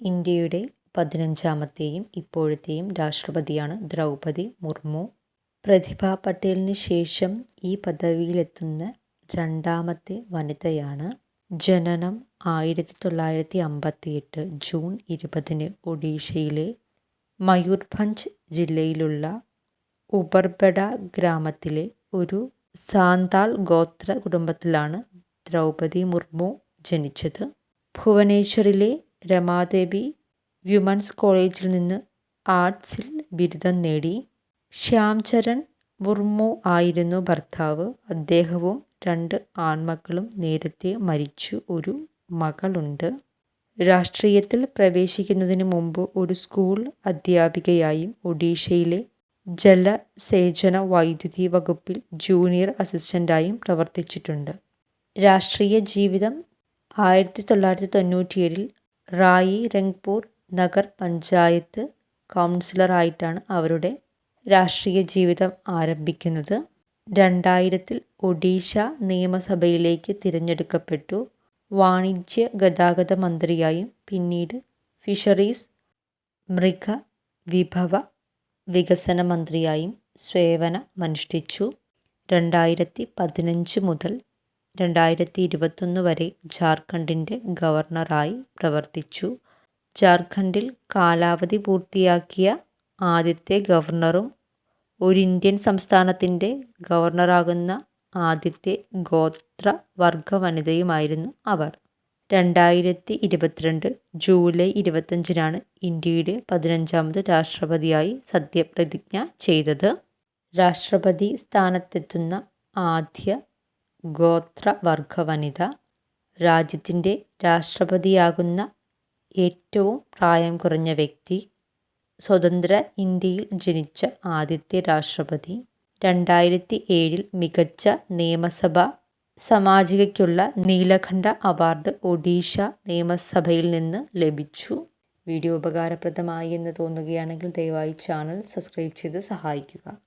ഇന്ത്യയുടെ പതിനഞ്ചാമത്തെയും ഇപ്പോഴത്തെയും രാഷ്ട്രപതിയാണ് ദ്രൗപതി മുർമു. പ്രതിഭ പട്ടേലിന് ശേഷം ഈ പദവിയിലെത്തുന്ന രണ്ടാമത്തെ വനിതയാണ്. ജനനം ആയിരത്തി തൊള്ളായിരത്തി അമ്പത്തി എട്ട് ജൂൺ ഇരുപതിന് ഒഡീഷയിലെ മയൂർഭഞ്ച് ജില്ലയിലുള്ള ഉബർബഡ ഗ്രാമത്തിലെ ഒരു സാന്താൾ ഗോത്ര കുടുംബത്തിലാണ് ദ്രൗപതി മുർമു ജനിച്ചത്. ഭുവനേശ്വറിലെ രമാദേവി വ്യുമൻസ് കോളേജിൽ നിന്ന് ആർട്സിൽ ബിരുദം നേടി. ശ്യാംചരൺ മുർമു ആയിരുന്നു ഭർത്താവ്. അദ്ദേഹവും രണ്ട് ആൺമക്കളും നേരത്തെ മരിച്ചു. ഒരു മകളുണ്ട്. രാഷ്ട്രീയത്തിൽ പ്രവേശിക്കുന്നതിന് മുമ്പ് ഒരു സ്കൂൾ അധ്യാപികയായും ഒഡീഷയിലെ ജലസേചന വൈദ്യുതി വകുപ്പിൽ ജൂനിയർ അസിസ്റ്റന്റായും പ്രവർത്തിച്ചിട്ടുണ്ട്. രാഷ്ട്രീയ ജീവിതം ആയിരത്തി തൊള്ളായിരത്തി തൊണ്ണൂറ്റിയേഴിൽ റായി രംഗ്പൂർ നഗർ പഞ്ചായത്ത് കൗൺസിലറായിട്ടാണ് അവരുടെ രാഷ്ട്രീയ ജീവിതം ആരംഭിക്കുന്നത്. രണ്ടായിരത്തിൽ ഒഡീഷ നിയമസഭയിലേക്ക് തിരഞ്ഞെടുക്കപ്പെട്ടു. വാണിജ്യ ഗതാഗത മന്ത്രിയായും പിന്നീട് ഫിഷറീസ് മൃഗ വിഭവ വികസന മന്ത്രിയായും സേവനമനുഷ്ഠിച്ചു. രണ്ടായിരത്തി പതിനഞ്ച് മുതൽ രണ്ടായിരത്തി ഇരുപത്തൊന്ന് വരെ ജാർഖണ്ഡിന്റെ ഗവർണറായി പ്രവർത്തിച്ചു. ജാർഖണ്ഡിൽ കാലാവധി പൂർത്തിയാക്കിയ ആദ്യത്തെ ഗവർണറും ഒരു ഇന്ത്യൻ സംസ്ഥാനത്തിന്റെ ഗവർണറാകുന്ന ആദ്യത്തെ ഗോത്ര വർഗ വനിതയുമായിരുന്നു അവർ. രണ്ടായിരത്തി ഇരുപത്തിരണ്ട് ജൂലൈ ഇരുപത്തഞ്ചിനാണ് ഇന്ത്യയുടെ പതിനഞ്ചാമത് രാഷ്ട്രപതിയായി സത്യപ്രതിജ്ഞ ചെയ്തത്. രാഷ്ട്രപതി സ്ഥാനത്തെത്തുന്ന ആദ്യ ഗോത്രവർഗ വനിത രാജ്യത്തിന്റെ രാഷ്ട്രപതിയാകുന്ന ഏറ്റവും പ്രായം കുറഞ്ഞ വ്യക്തി സ്വതന്ത്ര ഇന്ത്യയിൽ ജനിച്ച ആദ്യത്തെ രാഷ്ട്രപതി രണ്ടായിരത്തി ഏഴിൽ മികച്ച നിയമസഭ സാമാജികയ്ക്കുള്ള നീലകണ്ഠ അവാർഡ് ഒഡീഷ നിയമസഭയിൽ നിന്ന് ലഭിച്ചു. വീഡിയോ ഉപകാരപ്രദമായി എന്ന് തോന്നുകയാണെങ്കിൽ ദയവായി ചാനൽ സബ്സ്ക്രൈബ് ചെയ്ത് സഹായിക്കുക.